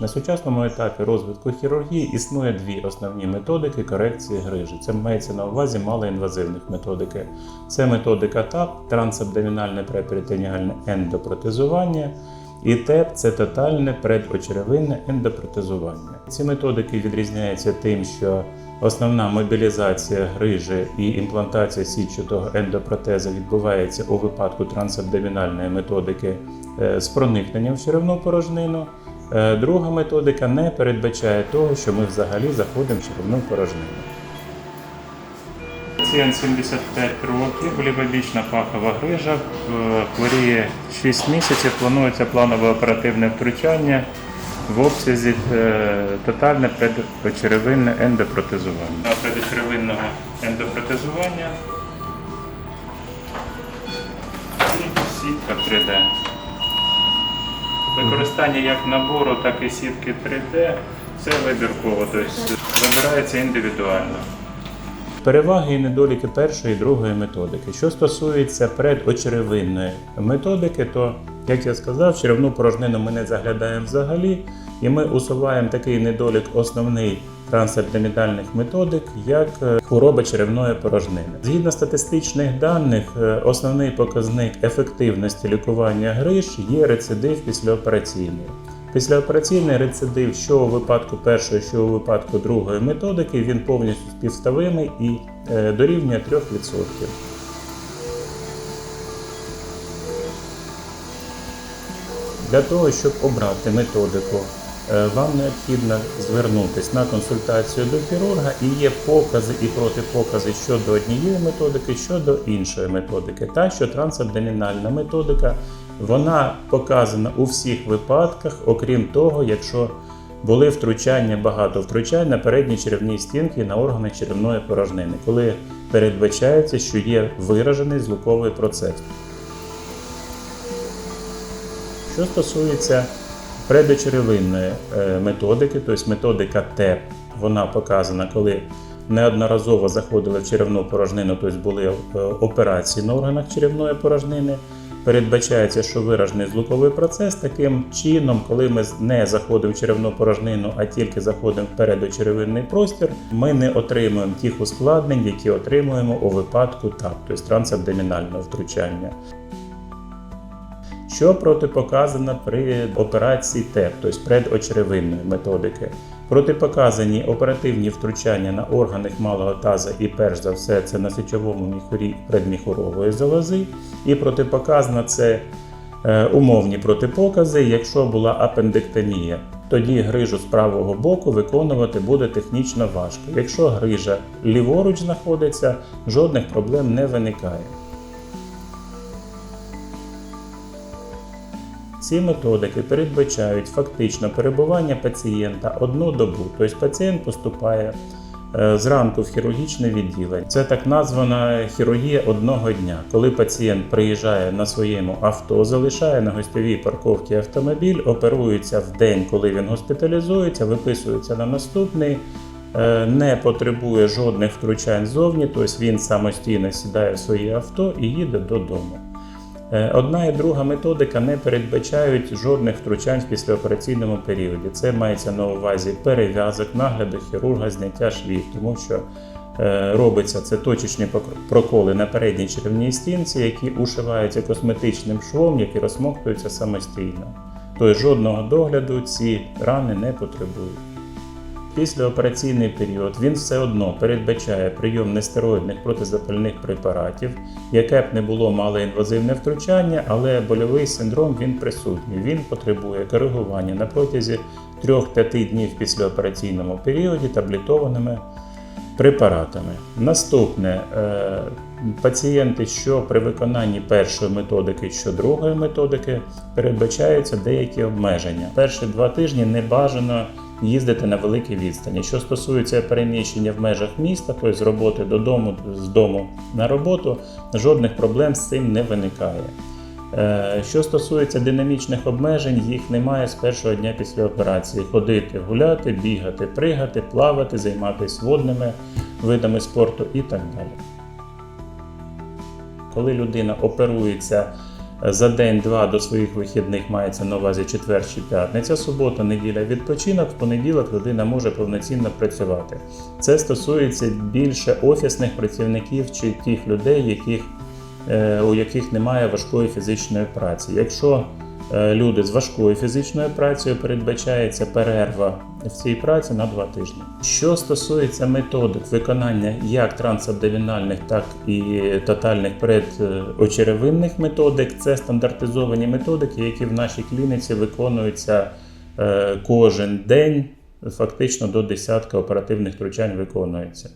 На сучасному етапі розвитку хірургії існує дві основні методики корекції грижі. Це мається на увазі малоінвазивних методики. Це методика ТАП, трансабдомінальне преперитоніальне ендопротезування, і ТЕП це тотальне предочеревинне ендопротезування. Ці методики відрізняються тим, що основна мобілізація грижі і імплантація сітчатого ендопротеза відбувається у випадку трансабдомінальної методики е, з проникненням в черевну порожнину. Е, Друга методика не передбачає того, що ми взагалі заходимо в черевну порожнину. Пацієнт 75 років, лівобічна пахова грижа, е, хворіє 6 місяців, планується планове оперативне втручання в обсязі е, тотальне предочеревинне ендопротезування. Предочеревинного ендопротезування і сітка 3D. Використання як набору, так і сітки 3D це вибірково, тобто вибирається індивідуально. Переваги і недоліки першої і другої методики. Що стосується предочеревинної методики, то, як я сказав, черевну порожнину ми не заглядаємо взагалі, і ми усуваємо такий недолік основний трансабдомінальних методик, як е, хвороба черевної порожнини. Згідно статистичних даних, е, основний показник ефективності лікування гриж є рецидив післяопераційний. Післяопераційний рецидив, що у випадку першої, що у випадку другої методики, він повністю співставимий і е, дорівнює 3%. Для того, щоб обрати методику, вам необхідно звернутися на консультацію до хірурга і є покази і протипокази щодо однієї методики, щодо іншої методики. Та, що трансабдомінальна методика, вона показана у всіх випадках, окрім того, якщо були втручання, багато втручань на передній черевній стінки і на органи черевної порожнини, коли передбачається, що є виражений злуковий процес. Що стосується предочеревинної е, методики, тобто методика ТЕП, вона показана, коли неодноразово заходили в черевну порожнину, тобто були е, операції на органах черевної порожнини. Передбачається, що виражений злуковий процес таким чином, коли ми не заходимо в черевну порожнину, а тільки заходимо в передочеревинний простір, ми не отримуємо тих ускладнень, які отримуємо у випадку ТАП, тобто трансабдомінального втручання що протипоказано при операції ТЕП, тобто предочеревинної методики. Протипоказані оперативні втручання на органах малого таза і перш за все це на сечовому міхурі предміхурової залози. І протипоказано це е, умовні протипокази, якщо була апендектомія. Тоді грижу з правого боку виконувати буде технічно важко. Якщо грижа ліворуч знаходиться, жодних проблем не виникає. Ці методики передбачають фактично перебування пацієнта одну добу, тобто пацієнт поступає е, зранку в хірургічне відділення. Це так названа хірургія одного дня, коли пацієнт приїжджає на своєму авто, залишає на гостьовій парковці автомобіль, оперується в день, коли він госпіталізується, виписується на наступний. е, Не потребує жодних втручань ззовні, тобто він самостійно сідає в своє авто і їде додому. Е, Одна і друга методика не передбачають жодних втручань в післяопераційному періоді. Це мається на увазі перев'язок, нагляду хірурга, зняття швів, тому що е, робиться це точечні проколи на передній черевній стінці, які ушиваються косметичним швом, які розмоктуються самостійно. Тобто жодного догляду ці рани не потребують. Післяопераційний період він все одно передбачає прийом нестероїдних протизапальних препаратів, яке б не було малоінвазивне втручання, але больовий синдром він присутній. Він потребує коригування на протязі 3-5 днів післяопераційному періоді таблетованими препаратами. Наступне е, пацієнти, що при виконанні першої методики, що другої методики, передбачаються деякі обмеження. Перші два тижні не бажано їздити на великі відстані. Що стосується переміщення в межах міста, тобто з роботи додому, з дому на роботу, жодних проблем з цим не виникає. Е, Що стосується динамічних обмежень, їх немає з першого дня після операції. Ходити, гуляти, бігати, пригати, плавати, займатися водними видами спорту і так далі. Коли людина оперується за день-два до своїх вихідних мається на увазі четвер чи п'ятниця, субота, неділя відпочинок, в понеділок людина може повноцінно працювати. Це стосується більше офісних працівників чи тих людей, яких, е, у яких немає важкої фізичної праці. Якщо люди з важкою фізичною працею передбачається перерва в цій праці на два тижні. Що стосується методик виконання як трансабдомінальних, так і тотальних передочеревинних методик, це стандартизовані методики, які в нашій клініці виконуються е, кожен день, фактично до десятка оперативних втручань виконується.